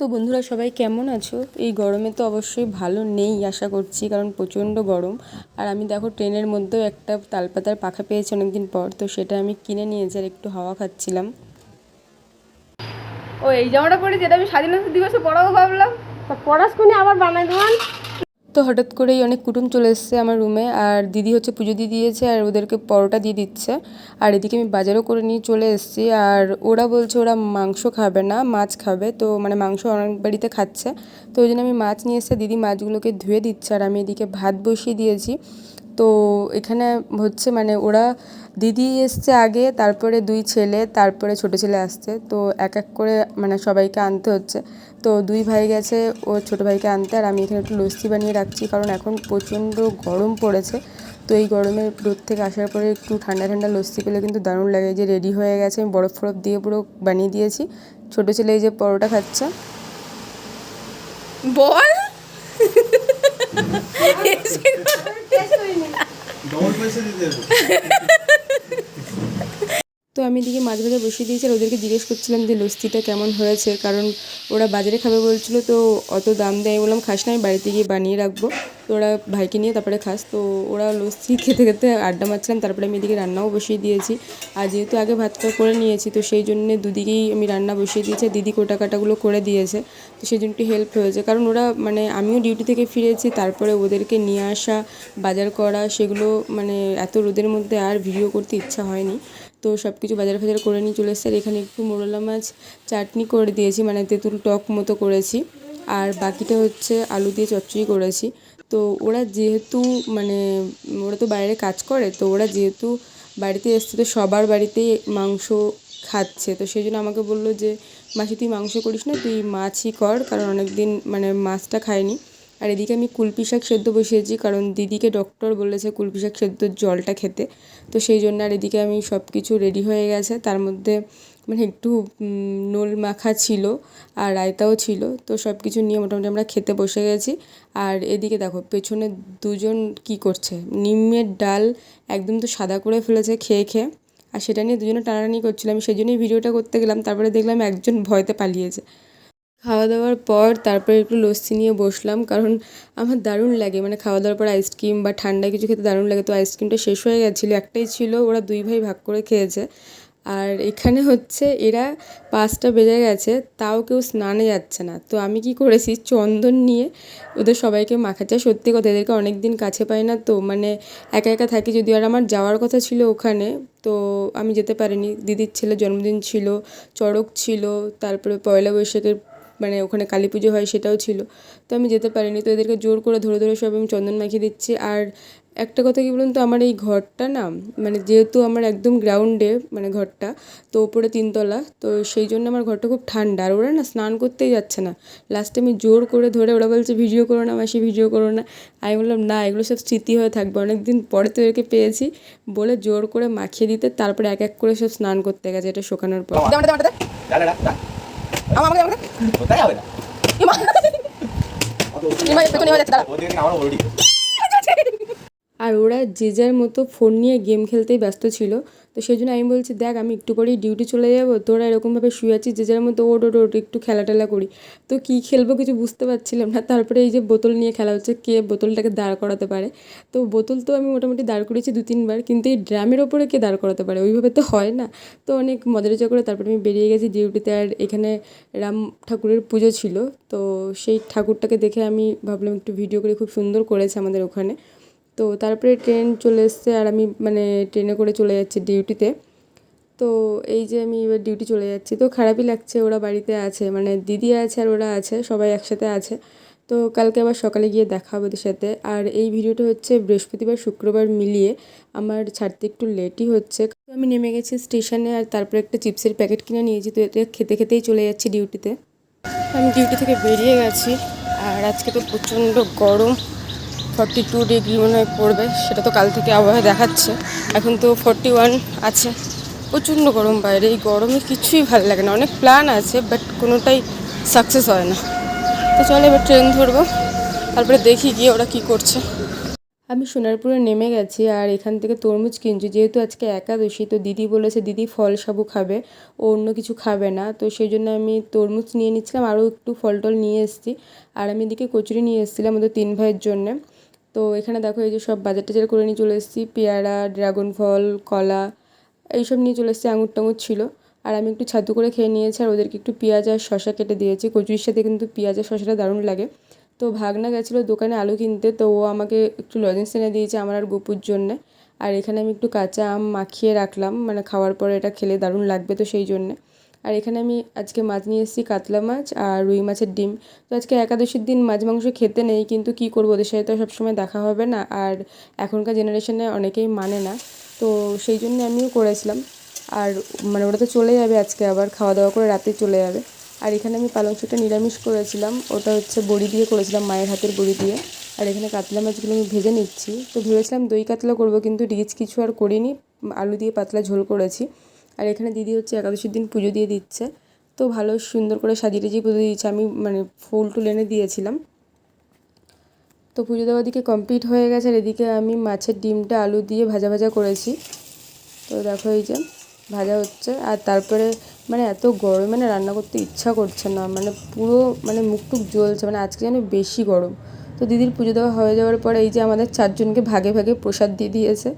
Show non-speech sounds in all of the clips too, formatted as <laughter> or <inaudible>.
তো বন্ধুরা সবাই কেমন আছো? এই গরমে তো অবশ্যই ভালো নেই আশা করছি কারণ প্রচণ্ড গরম। আর আমি দেখো ট্রেনের মধ্যেও একটা তালপাতার পাখা পেয়েছি অনেকদিন পর তো সেটা আমি কিনে নিয়েছি আর একটু হাওয়া খাচ্ছিলাম। ও এই জামাটা পরে যেটা আমি স্বাধীনতা দিবসে পড়াবো ভাবলাম। তা পড়াশুনি আবার বানাই দেওয়ান তো হঠাৎ করেই অনেক কুটুম চলে এসেছে আমার রুমে আর দিদি হচ্ছে পুজো দিয়ে দিয়েছে, আর ওদেরকে পরোটা দিয়ে দিচ্ছে। আর এদিকে আমি বাজারও করে নিয়ে চলে এসেছি, আর ওরা বলছে ওরা মাংস খাবে না, মাছ খাবে। তো মানে মাংস অনেক বাড়িতে খাচ্ছে। তো ওই জন্য আমি মাছ নিয়ে এসে দিদি মাছগুলোকে ধুয়ে দিচ্ছে, আর আমি এদিকে ভাত বসিয়ে দিয়েছি। তো এখানে হচ্ছে মানে ওরা, দিদি এসছে আগে, তারপরে দুই ছেলে, তারপরে ছোটো ছেলে আসছে। তো এক এক করে মানে সবাইকে আনতে হচ্ছে। তো দুই ভাই গেছে ও ছোটো ভাইকে আনতে আর আমি এখানে একটু লস্যি বানিয়ে রাখছি কারণ এখন প্রচণ্ড গরম পড়েছে। তো এই গরমের রোদ থেকে আসার পরে একটু ঠান্ডা ঠান্ডা লস্যি পেলে কিন্তু দারুণ লাগে। যে রেডি হয়ে গেছে আমি বরফ ফরফ দিয়ে পুরো বানিয়ে দিয়েছি। ছোটো ছেলে এই যে পরোটা খাচ্ছে। বল! <laughs> <laughs> ডবল পয়সা দিতে <laughs> আমি এদিকে মাছ ভাজা বসিয়ে দিয়েছি আর ওদেরকে জিজ্ঞেস করছিলাম যে, লস্যিটা কেমন হয়েছে? কারণ ওরা বাজারে খাবে বলছিল, তো অত দাম দেয়? বললাম, খাস না, আমি বাড়িতে গিয়ে বানিয়ে রাখব। তো ওরা ভাইকে নিয়ে তারপরে খাস। তো ওরা লস্যি <laughs> খেতে খেতে আড্ডা মারছিলাম, তারপরে আমি এদিকে রান্নাও বসিয়ে দিয়েছি। আর যেহেতু আগে ভাতটা করে নিয়েছি, তো সেই জন্যে দুদিকেই আমি রান্না বসিয়ে দিয়েছি। দিদি কোটা কাটাগুলো করে দিয়েছে, তো সেই জন্য একটু হেল্প হয়েছে। কারণ ওরা মানে আমিও ডিউটি থেকে ফিরেছি, তারপরে ওদেরকে নিয়ে আসা, বাজার করা, সেগুলো মানে এত রোদের মধ্যে আর ভিডিও করতে ইচ্ছা হয়নি। তো সব কিছু বাজার ফাজার করে নিয়ে চলে এসেছে। আর এখানে একটু মোরলা মাছ চাটনি করে দিয়েছি মানে তেঁতুল টক মতো করেছি। আর বাকিটা হচ্ছে আলু দিয়ে চচ্চড়ি করেছি। তো ওরা যেহেতু মানে ওরা তো বাইরে কাজ করে, তো ওরা যেহেতু বাড়িতে এসছে, তো সবার বাড়িতেই মাংস খাচ্ছে। তো সেই জন্য আমাকে বলল যে, মাসি, তুই মাংস করিস না, তুই মাছই কর, কারণ অনেক দিন মানে মাছটা খায়নি আর এদিকে আমি কুলপি শাক সেদ্ধ বসিয়েছি, কারণ দিদিকে ডক্টর বলেছে কুলপি শাক সেদ্ধর জলটা খেতে। তো সেই জন্য আর এদিকে আমি সব কিছু রেডি হয়ে গেছে। তার মধ্যে মানে একটু নোল মাখা ছিল আর রায়তাও ছিল। তো সব কিছু নিয়ে মোটামুটি আমরা খেতে বসে গেছি। আর এদিকে দেখো, পেছনে দুজন কি করছে? নিমের ডাল একদম তো সাদা করে ফেলেছে খেয়ে খেয়ে। আর সেটা নিয়ে দুজনে টানাটানি করছিল। আমি সেই জন্যই ভিডিওটা করতে গেলাম। তারপরে দেখলাম একজন ভয়তে পালিয়েছে। খাওয়া দাওয়ার পর তারপরে একটু লস্যি নিয়ে বসলাম, কারণ আমার দারুণ লাগে। মানে খাওয়া দাওয়ার পর আইসক্রিম বা ঠান্ডা কিছু খেতে দারুণ লাগে। তো আইসক্রিমটা শেষ হয়ে গেছিল। একটাই ছিল, ওরা দুই ভাই ভাগ করে খেয়েছে। আর এখানে হচ্ছে এরা পাঁচটা বেজে গেছে, তাও কেউ স্নানে যাচ্ছে না। তো আমি কি করেছি, চন্দন নিয়ে ওদের সবাইকে মাখা মাখাচ্ছে সত্যি কথা, এদেরকে অনেক দিন কাছে পাই না। তো মানে একা একা থাকি, যদি আর আমার যাওয়ার কথা ছিল ওখানে, তো আমি যেতে পারিনি। দিদির ছেলের জন্মদিন ছিল, চড়ক ছিল, তারপরে পয়লা বৈশাখের মানে ওখানে কালী পুজো হয় সেটাও ছিল। তো আমি যেতে পারিনি। তো এদেরকে জোর করে ধরে ধরে সব আমি চন্দন মাখিয়ে দিচ্ছি। আর একটা কথা কি বলুন তো? আমার এই ঘরটা না মানে যেহেতু আমার একদম গ্রাউন্ডে মানে ঘরটা, তো ওপরে তিনতলা, তো সেই জন্য আমার ঘরটা খুব ঠান্ডা। আর ওরা না স্নান করতেই যাচ্ছে না। লাস্টে আমি জোর করে ধরে ওরা বলছে, ভিডিও করো না মাসি, ভিডিও করো না। আমি বললাম, না, এগুলো সব স্মৃতি হয়ে থাকবে। অনেক দিন পরে তো এদেরকে পেয়েছি। বলে জোর করে মাখিয়ে দিতে, তারপরে এক এক করে সব স্নান করতে গেছে। এটা শোকানোর পর। দাঁড়া আমাকে আমাকে? কোথায় হবে না? ইমা ইমা পেছনে হয়ে যাচ্ছে দাঁড়া। আমার আর ওরা যে যার মতো ফোন নিয়ে গেম খেলতেই ব্যস্ত ছিল। তো সেই জন্য আমি বলছি, দেখ, আমি একটু পরেই ডিউটি চলে যাব। তোরা এরকমভাবে শুয়ে আছিস, যে যার মতো ওট ওট ওট একটু খেলা টেলা করি। তো কী খেলব কিছু বুঝতে পারছিলাম না। তারপরে এই যে বোতল নিয়ে খেলা হচ্ছে, কে বোতলটাকে দাঁড় করাতে পারে? তো বোতল তো আমি মোটামুটি দাঁড় করেছি দু তিনবার কিন্তু এই ড্রামের ওপরে কে দাঁড় করাতে পারে? ওইভাবে তো হয় না। তো অনেক মজারেজা করে তারপরে আমি বেরিয়ে গেছি ডিউটিতে আর এখানে রাম ঠাকুরের পুজো ছিল। তো সেই ঠাকুরটাকে দেখে আমি ভাবলাম, একটু ভিডিও করে খুব সুন্দর করেছে আমাদের ওখানে। তো তারপরে ট্রেন চলে এসছে আর আমি মানে ট্রেনে করে চলে যাচ্ছি ডিউটিতে। তো এই যে আমি এবার ডিউটি চলে যাচ্ছি, তো খারাপই লাগছে ওরা বাড়িতে আছে মানে দিদি আছে আর ওরা আছে, সবাই একসাথে আছে। তো কালকে আবার সকালে গিয়ে দেখা হবে ওদের সাথে। আর এই ভিডিওটা হচ্ছে বৃহস্পতিবার, শুক্রবার মিলিয়ে আমার ছাড়তে একটু লেটই হচ্ছে। আমি নেমে গেছি স্টেশনে আর তারপরে একটা চিপসের প্যাকেট কিনে নিয়েছি তো এটা খেতে খেতেই চলে যাচ্ছি ডিউটিতে। আমি ডিউটি থেকে বেরিয়ে গেছি আর আজকে তো প্রচণ্ড গরম। ফর্টি টু ডিগ্রি মনে হয় পড়বে, সেটা তো কাল থেকে আবহাওয়া দেখাচ্ছে। এখন তো ফর্টি ওয়ান আছে। প্রচণ্ড গরম বাইরে, এই গরমে কিছুই ভালো লাগে না। অনেক প্ল্যান আছে বাট কোনোটাই সাকসেস হয় না। তো চলো এবার ট্রেন ধরবো, তারপরে দেখি গিয়ে ওরা কী করছে। আমি সোনারপুরে নেমে গেছি, আর এখান থেকে তরমুজ কিনছি। যেহেতু আজকে একাদশী, তো দিদি বলেছে, দিদি ফল সাবু খাবে, ও অন্য কিছু খাবে না। তো সেই জন্য আমি তরমুজ নিয়ে নিচ্ছিলাম, আরও একটু ফল টল নিয়ে এসেছি। আর আমি এদিকে কচুরি নিয়ে এসেছিলাম ওদের তিন ভাইয়ের জন্যে। তো এখানে দেখো এই যে সব বাজার টাজার করে নিয়ে চলে এসেছি। পেয়ারা ড্রাগন ফল, কলা, এইসব নিয়ে চলে এসেছি আঙুর টাঙুর ছিল। আর আমি একটু ছাতু করে খেয়ে নিয়েছি আর ওদেরকে একটু পেঁয়াজ আর শশা কেটে দিয়েছি। কচুরির সাথে কিন্তু পেঁয়াজ আর শশাটা দারুণ লাগে। তো ভাগনা গেছিল দোকানে আলু কিনতে, তো ও আমাকে একটু লজেন্স এনে দিয়েছে আমার আর গপুর জন্যে। আর এখানে আমি একটু কাঁচা আম মাখিয়ে রাখলাম মানে খাওয়ার পরে এটা খেলে দারুণ লাগবে তো সেই জন্যে। আর এখানে আমি আজকে মাছ নিয়ে এসেছি কাতলা মাছ আর রুই মাছের ডিম। তো আজকে একাদশীর দিন মাছ মাংস খেতে নেই, কিন্তু কী করব? ওদের সাথে তো সবসময় দেখা হবে না আর এখনকার জেনারেশনে অনেকেই মানে না। তো সেই জন্য আমিও করেছিলাম। আর মানে ওরা তো চলে যাবে আজকে আবার খাওয়া দাওয়া করে রাতে চলে যাবে। আর এখানে আমি পালং শাকটা নিরামিষ করেছিলাম। ওটা হচ্ছে বড়ি দিয়ে করেছিলাম, মায়ের হাতের বড়ি দিয়ে। আর এখানে কাতলা মাছগুলো আমি ভেজে নিচ্ছি। তো ভেবেছিলাম দই কাতলা করব, কিন্তু রিচ কিছু আর করিনি। আলু দিয়ে পাতলা ঝোল করেছি। আর এখানে দিদি হচ্ছে একাদশীর দিন পুজো দিয়ে দিচ্ছে। তো ভালো সুন্দর করে সাজিয়ে টাজিয়ে পুজো দিয়েছে। আমি মানে ফুল টুল এনে দিয়েছিলাম। তো পুজো দেওয়ার দিকে কমপ্লিট হয়ে গেছে। আর এদিকে আমি মাছের ডিমটা আলু দিয়ে ভাজা ভাজা করেছি। তো দেখো এই যে ভাজা হচ্ছে। আর তারপরে মানে এত গরমে না রান্না করতে ইচ্ছা করছে না। মানে পুরো মানে মুখ টুক জ্বলছে। মানে আজকে যেন বেশি গরম। তো দিদির পুজো দেওয়া হয়ে যাওয়ার পরে এই যে আমাদের চারজনকে ভাগে ভাগে প্রসাদ দিয়ে দিয়েছে।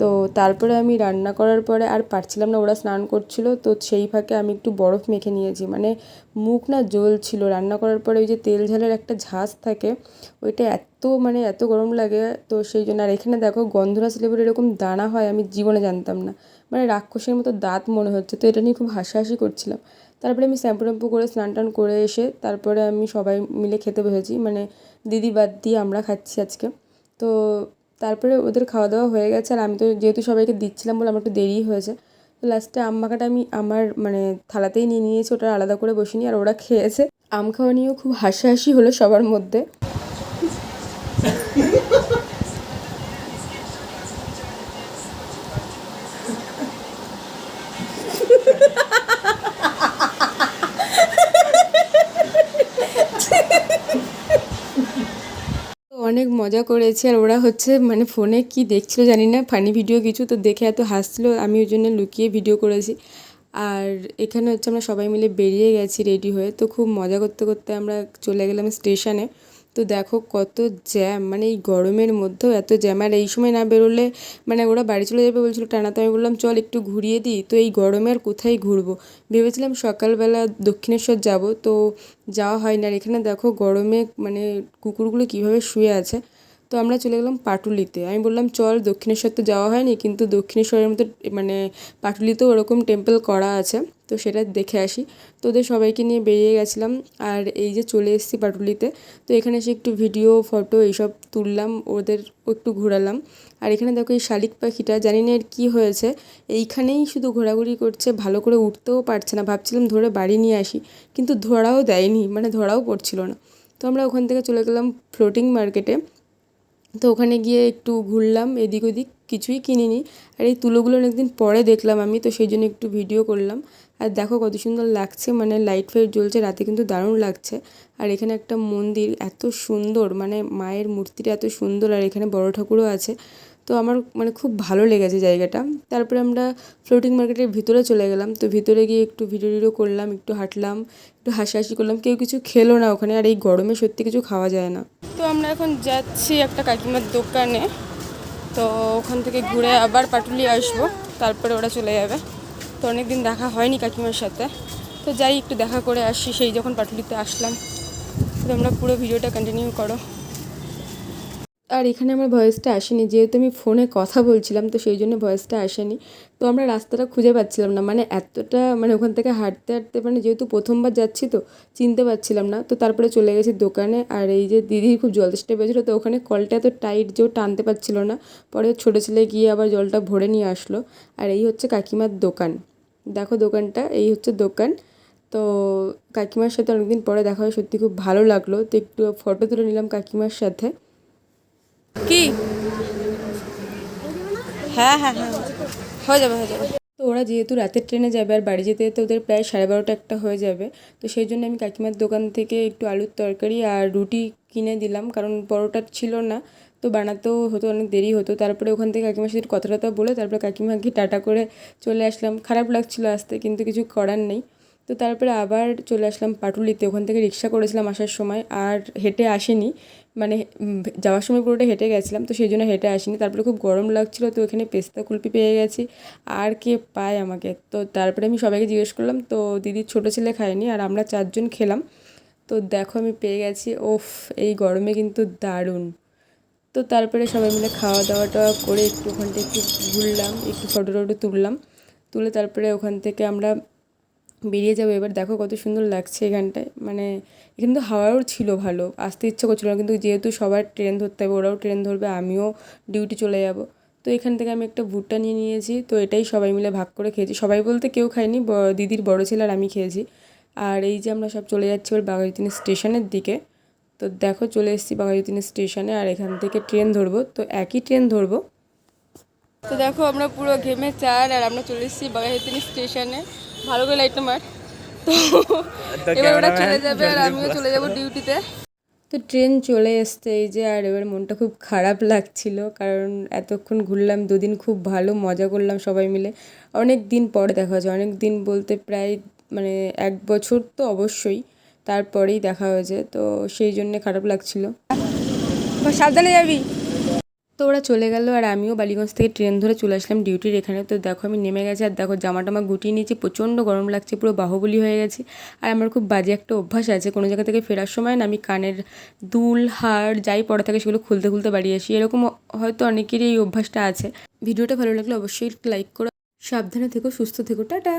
তো তারপরে আমি রান্না করার পরে আর পারছিলাম না, ওরা স্নান করছিল, তো সেই ফাঁকে আমি একটু বরফ মেখে নিয়েছি। মানে মুখ না জ্বলছিল রান্না করার পরে ওই যে তেল ঝালের একটা ঝাঁস থাকে, ওইটা এত মানে এত গরম লাগে, তো সেই জন্য। আর এখানে দেখো, গন্ধরাজ লেবুর এরকম দানা হয়, আমি জীবনে জানতাম না। মানে রাক্ষসের মতো দাঁত মনে হচ্ছে, তো এটা নিয়ে খুব হাসাহাসি করছিলাম। তারপরে আমি শ্যাম্পু ট্যাম্পু করে স্নান টান করে এসে তারপরে আমি সবাই মিলে খেতে বসেছি। মানে দিদি বাদ দিয়ে আমরা খাচ্ছি আজকে। তো তারপরে ওদের খাওয়া দাওয়া হয়ে গেছে আর আমি তো যেহেতু সবাইকে দিচ্ছিলাম বলে আমার একটু দেরি হয়েছে, তো লাস্টে আম মাখাটা আমি আমার মানে থালাতেই নিয়ে নিয়েছি, ওটা আলাদা করে বসিনি আর ওরা খেয়েছে। আম খাওয়া নিয়েও খুব হাসাহাসি হলো সবার মধ্যে। অনেক মজা করেছে আর ওরা হচ্ছে মানে ফোনে কি দেখছিল জানি না, ফানি ভিডিও কিছু তো দেখে এত হাসছিল আমি ওই জন্য লুকিয়ে ভিডিও করেছি। আর এখানে হচ্ছে আমরা সবাই মিলে বেরিয়ে গেছি রেডি হয়ে, তো খুব মজা করতে করতে আমরা চলে গেলাম স্টেশনে। তো দেখো কত জ্যাম মানে এই গরমের মধ্যেও এত জ্যাম। আর এই সময় না বেরোলে মানে ওরা বাড়ি চলে যাবে বলছিল, টানা তো আমি বললাম, চল একটু ঘুরিয়ে দিই। তো এই গরমে আর কোথায় ঘুরবো? ভেবেছিলাম সকালবেলা দক্ষিণেশ্বর যাব, তো যাওয়া হয় না আর এখানে দেখো গরমে মানে কুকুরগুলো কীভাবে শুয়ে আছে। তো আমরা চলে গেলাম পাটুলিতে। আমি বললাম, চল, দক্ষিণেশ্বর তো যাওয়া হয়নি, কিন্তু দক্ষিণেশ্বরের মতো মানে পাটুলিতেও ওরকম টেম্পল করা আছে, তো সেটা দেখে আসি। তো ওদের সবাইকে নিয়ে বেরিয়ে গেছিলাম, আর এই যে চলে এসেছি পাটুলিতে, তো এখানে এসে একটু ভিডিও ফটো এইসব তুললাম, ওদের একটু ঘোরালাম। আর এখানে দেখো এই শালিক পাখিটা, জানি না এর কী হয়েছে, এইখানেই শুধু ঘোরাঘুরি করছে, ভালো করে উঠতেও পারছে না। ভাবছিলাম ধরে বাড়ি নিয়ে আসি, কিন্তু ধরাও দেয়নি মানে ধরাও পড়ছিল না। তো আমরা ওখান থেকে চলে গেলাম ফ্লোটিং মার্কেটে তো ওখানে গিয়ে একটু ঘুরলাম, এদিক ওদিক কিছুই কিনিনি। আর এই তুলোগুলো অনেকদিন পরে দেখলাম আমি, তো সেই জন্য একটু ভিডিও করলাম। আর দেখো কত সুন্দর লাগছে মানে লাইট ফাইট জ্বলছে, রাতে কিন্তু দারুণ লাগছে। আর এখানে একটা মন্দির, এত সুন্দর মানে মায়ের মূর্তিটা এত সুন্দর, আর এখানে বড় ঠাকুরও আছে। তো আমার মানে খুব ভালো লেগেছে জায়গাটা। তারপরে আমরা ফ্লোটিং মার্কেটের ভিতরে চলে গেলাম, তো ভিতরে গিয়ে একটু ভিডিও টিডিও করলাম, একটু হাঁটলাম, একটু হাসাহাসি করলাম। কেউ কিছু খেলো না ওখানে, আর এই গরমে সত্যি কিছু খাওয়া যায় না। আমরা এখন যাচ্ছি একটা কাকিমার দোকানে। তো ওখান থেকে ঘুরে আবার পাটুলি আসব, তারপরে ওরা চলে যাবে। তো অনেকদিন দেখা হয়নি কাকিমার সাথে। তো যাই, একটু দেখা করে আসি, সেই যখন পাটুলিতে আসলাম। তোমরা পুরো ভিডিওটা কন্টিনিউ করো। আর এখানে আমার ভয়েসটা আসেনি, যেহেতু আমি ফোনে কথা বলছিলাম, তো সেই জন্য ভয়েসটা আসেনি। তো আমরা রাস্তাটা খুঁজে পাচ্ছিলাম না মানে এতটা মানে ওখান থেকে হাঁটতে হাঁটতে মানে যেহেতু প্রথমবার যাচ্ছি তো, চিনতে পারছিলাম না। তো তারপরে চলে গেছি দোকানে, আর এই যে দিদির খুব জল তেষ্টা পেয়েছিলো, তো ওখানে কলটা এত টাইট যে টানতে পারছিল না। পরে ছোটো ছেলে গিয়ে আবার জলটা ভরে নিয়ে আসলো। আর এই হচ্ছে কাকিমার দোকান। দেখো দোকানটা, এই হচ্ছে দোকান। তো কাকিমার সাথে অনেকদিন পরে দেখা হয়, সত্যি খুব ভালো লাগল। তো একটু ফটো তুলে নিলাম কাকিমার সাথে। কি? হ্যাঁ হ্যাঁ হ্যাঁ। হয়ে যাবে হয়ে যাবে। তো ওরা যেহেতু রাতের ট্রেনে যাবে আর বাড়ি যেতে যেতে ওদের প্রায় সাড়ে বারোটা একটা হয়ে যাবে, তো সেই জন্য আমি কাকিমার দোকান থেকে একটু আলুর তরকারি আর রুটি কিনে দিলাম, কারণ পরোটা ছিল না, তো বানাতেও হতো, অনেক দেরি হতো। তারপরে ওখান থেকে কাকিমার সাথে কথা টথা বলে তারপরে কাকিমাকে টাটা করে চলে আসলাম। খারাপ লাগছিল আসতে, কিন্তু কিছু করার নেই। তো তারপরে আবার চলে আসলাম পাটুলিতে। ওখান থেকে রিক্সা করেছিলাম আসার সময় আর হেঁটে আসিনি। মানে যাওয়ার সময় পুরোটা হেঁটে গেছিলাম, তো সেই জন্য হেঁটে আসিনি। তারপরে খুব গরম লাগছিল, তো ওখানে পেস্তা কুলপি পেয়ে গেছি। আর কে পায় আমাকে? তো তারপরে আমি সবাইকে জিজ্ঞেস করলাম, তো দিদির ছোটো ছেলে খায়নি আর আমরা চারজন খেলাম। তো দেখো আমি পেয়ে গেছি, ওফ, এই গরমে কিন্তু দারুণ। তো তারপরে সবাই মিলে খাওয়া দাওয়া টাওয়া করে একটু ওখানটা একটু ঘুরলাম, একটু ফটো টটো তুললাম। তুলে তারপরে ওখান থেকে আমরা বেরিয়ে যাব। এবার দেখো কত সুন্দর লাগছে এখানটায়। মানে এখানে তো হাওয়াও ছিল ভালো, আসতে ইচ্ছা করছিল না। কিন্তু যেহেতু সবার ট্রেন ধরতে হবে, ওরাও ট্রেন ধরবে, আমিও ডিউটি চলে যাব। তো এখান থেকে আমি একটা ভুট্টা নিয়ে নিয়েছি। তো এটাই সবাই মিলে ভাগ করে খেয়েছি। সবাই বলতে কেউ খায়নি দিদির বড় ছেলে আর আমি খেয়েছি। আর এই যে আমরা সব চলে যাচ্ছি এবার বাঘাযতীন স্টেশনের দিকে। তো দেখো চলে এসেছি বাঘাযতীন স্টেশনে আর এখান থেকে ট্রেন ধরবো। তো একই ট্রেন ধরবো। তো দেখো আমরা পুরো ঘেমে চার আর আমরা চলে এসেছি বাঘাযতীন স্টেশনে। ভালো করে লাইট মার। তো এবার ওরা চলে যাবে আর আমিও চলে যাব ডিউটিতে তো ট্রেন চলে এসছে এই যে আর এবার মনটা খুব খারাপ লাগছিল কারণ এতক্ষণ ঘুরলাম দুদিন খুব ভালো মজা করলাম সবাই মিলে। অনেক দিন পরে দেখা হয়েছে অনেক দিন বলতে প্রায় মানে এক বছর তো অবশ্যই তারপরেই দেখা হয়েছে তো সেই জন্যে খারাপ লাগছিল। সাবধানে যাবি। তো ওরা চলে গেল আর আমিও বালিগঞ্জ থেকে ট্রেন ধরে চলে আসলাম ডিউটির এখানে। তো দেখো আমি নেমে গেছি আর দেখো জামা টামা গুটিয়ে নিয়েছি, প্রচণ্ড গরম লাগছে, পুরো বাহুবলি হয়ে গেছে। আর আমার খুব বাজে একটা অভ্যাস আছে, কোনো জায়গা থেকে ফেরার সময় না আমি কানের দুল, হার, যাই পড়া থাকে সেগুলো খুলতে খুলতে বাড়ি আসি। এরকম হয়তো অনেকেরই এই অভ্যাসটা আছে। ভিডিওটা ভালো লাগলে অবশ্যই লাইক করো। সাবধানে থেকো, সুস্থ থেকো। টাটা!